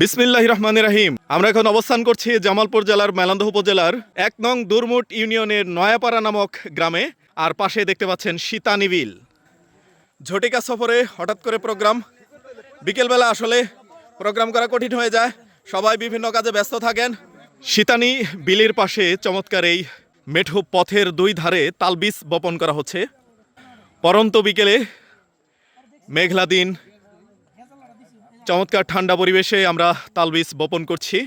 বিসমিল্লাহ রহমান রাহিম আমরা এখন অবস্থান করছি জামালপুর জেলার মেলান্দহ উপজেলার এক নং দুরমুট ইউনিয়নের নয়াপাড়া নামক গ্রামে। আর পাশে দেখতে পাচ্ছেন সীতানি বিল। ঝটিকা সফরে হঠাৎ করে প্রোগ্রাম। বিকেলবেলা আসলে প্রোগ্রাম করা কঠিন হয়ে যায়। সবাই বিভিন্ন কাজে ব্যস্ত থাকেন। সীতানি বিলের পাশে চমৎকার এই মেঠো পথের দুই ধারে তালবিস বপন করা হচ্ছে। পরন্ত বিকেলে মেঘলা দিন চমৎকার ঠান্ডা পরিবেশে আমরা তালবিজ বপন করছি।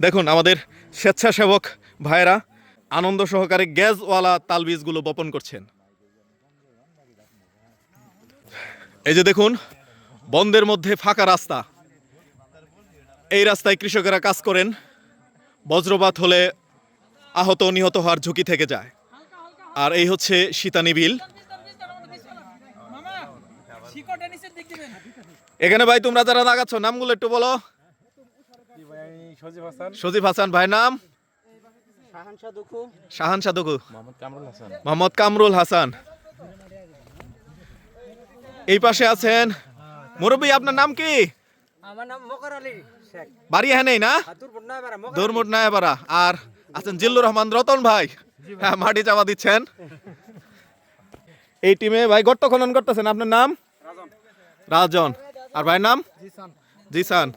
দেখুন, আমাদের স্বেচ্ছাসেবক ভাইয়েরা আনন্দ সহকারে গ্যাসওয়ালা তালবিজগুলো বপন করছেন। এই যে দেখুন, বন্ধের মধ্যে ফাঁকা রাস্তা। এই রাস্তায় কৃষকেরা কাজ করেন, বজ্রপাত হলে আহত নিহত হওয়ার ঝুঁকি থেকে যায়। আর এই হচ্ছে সীতানি এখানে ভাই তোমরা যারা লাগাচ্ছ নামগুলো একটু বলো। সজীব হাসান। ভাই নাম? শাহান সাদুকু মোহাম্মদ কামরুল হাসান। মোহাম্মদ কামরুল হাসান। এই পাশে আছেন মুরব্বী আপনার নাম কি? আমার নাম মকর আলী শেখ। বাড়ি না? আর আছেন জিল্লুর রহমান রতন ভাই। হ্যাঁ মাটি চাপা দিচ্ছেন। এই টিমে ভাই গর্ত খনন করতেছেন। আপনার নাম? রাজন। আর ভাইয়ের নাম? জিসান।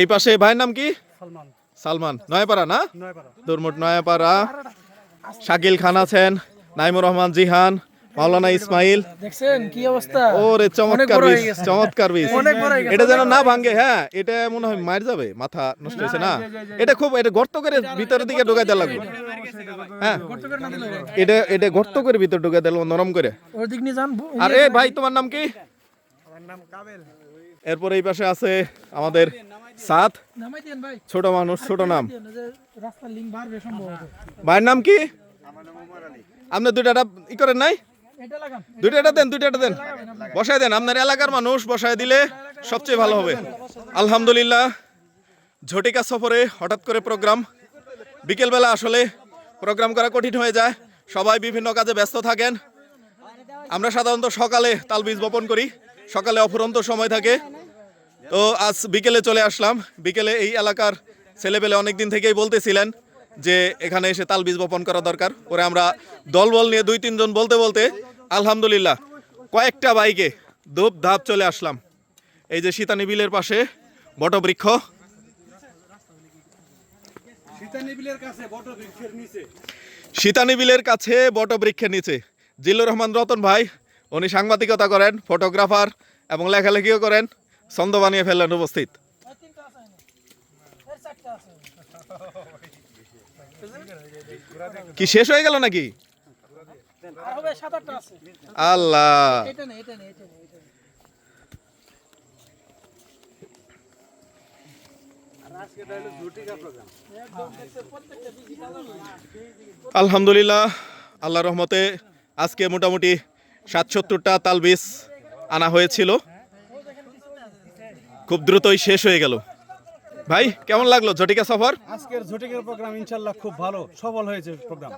এই পাশে ভাইয়ের নাম কি? সালমান। সালমান। নয়াপাড়া না? দুরমুট নয়াপাড়া। শাকিল খান আছেন। নাইমুর রহমান জিহান। মাওলানা ইসমাইল। দেখছেন কি অবস্থা? ওরে চমৎকার হয়ে বীজ চমৎকার হয়ে গেছে। এটা যেন না ভাঙে হ্যাঁ এটা মনে হয় মার যাবে মাথা নষ্ট হয়েছে না? এটা খুব এটা গর্ত করে ভিতরের দিকে ঢুকাই দেওয়া লাগবে। হ্যাঁ। গর্ত করে না দিলে এটা এটা গর্ত করে ভিতর ঢুকাই দিল নরম করে। আর ভাই তোমার নাম কি? এরপর এই পাশে আছে আমাদের সাত নামাই দেন ভাই। ছোট মানুষ ছোট নাম। ভাইয়ের নাম কি? আপনার দুইটা ই করেন নাই? দুইটা দেন দুইটা দেন। বসায় দেন, আপনার এলাকার মানুষ বসায় দিলে সবচেয়ে ভালো হবে। আলহামদুলিল্লাহ, ঝটিকা সফরে হঠাৎ করে প্রোগ্রাম। বিকেলবেলা আসলে প্রোগ্রাম করা কঠিন হয়ে যায়। সবাই বিভিন্ন কাজে ব্যস্ত থাকেন। আমরা সাধারণত সকালে তালবীজ বপন করি। সকালে অফুরন্ত সময় থাকে। তো আজ বিকেলে চলে আসলাম। বিকেলে এই এলাকার ছেলেপেলে অনেক দিন থেকেই বলতেছিলেন যে এখানে এসে তালবীজ বপন করা দরকার। ওরে আমরা দলবল নিয়ে দুই তিনজন বলতে বলতে আলহামদুলিল্লাহ। কয়েকটা বাইকে দোপ ধাপ চলে আসলাম। এই যে সীতানি বিলের পাশে বটবৃক্ষ। সীতানি বিলের কাছে বটবৃক্ষের নিচে। জিল্লুর রহমান রতন ভাই উনি সাংবাদিকতা করেন ফটোগ্রাফার এবং লেখালেখিও করেন। ছন্দ বানিয়ে ফেললেন উপস্থিত। কি শেষ হয়ে গেল নাকি আর হবে সাত আটটা আছে আল্লাহ। আলহামদুলিল্লাহ আল্লাহ রহমতে আজকে মোটামুটি সাতসত্তরটা তালবিস আনা হয়েছিল। খুব দ্রুতই শেষ হয়ে গেল। ভাই কেমন লাগল ঝটিকা সফর? আজকের ঝটিকের প্রোগ্রাম ইনশাল্লাহ খুব ভালো সফল হয়েছে প্রোগ্রাম